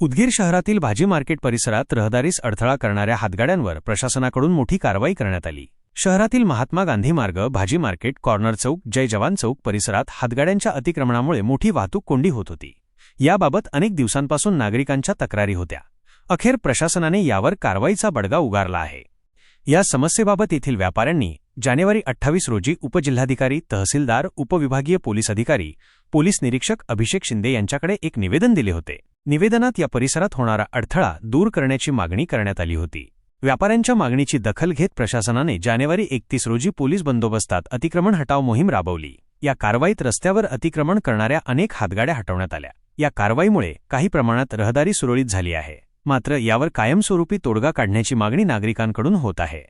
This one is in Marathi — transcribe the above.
उदगीर शहरातील भाजी मार्केट परिसरात रहदारीस अडथळा करणाऱ्या हातगाड्यांवर प्रशासनाकडून मोठी कारवाई करण्यात आली. शहरातील महात्मा गांधी मार्ग भाजी मार्केट कॉर्नर चौक जय जवान चौक परिसरात हातगाड्यांच्या अतिक्रमणामुळे मोठी वाहतूक कोंडी होत होती. याबाबत अनेक दिवसांपासून नागरिकांच्या तक्रारी होत्या. अखेर प्रशासनाने यावर कारवाईचा बडगा उगारला आहे. या समस्येबाबत येथील व्यापाऱ्यांनी जानेवारी अठ्ठावीस रोजी उपजिल्हाधिकारी तहसीलदार उपविभागीय पोलीस अधिकारी पोलीस निरीक्षक अभिषेक शिंदे यांच्याकडे एक निवेदन दिले होते. निवेदनात या परिसरात होणारा अडथळा दूर करण्याची मागणी करण्यात आली होती. व्यापाऱ्यांच्या मागणीची दखल घेत प्रशासनाने जानेवारी एकतीस रोजी पोलीस बंदोबस्तात अतिक्रमण हटाव मोहीम राबवली. या कारवाईत रस्त्यावर अतिक्रमण करणाऱ्या अनेक हातगाड्या हटवण्यात आल्या. या कारवाईमुळे काही प्रमाणात रहदारी सुरळीत झाली आहे. मात्र यावर कायमस्वरूपी तोडगा काढण्याची मागणी नागरिकांकडून होत आहे.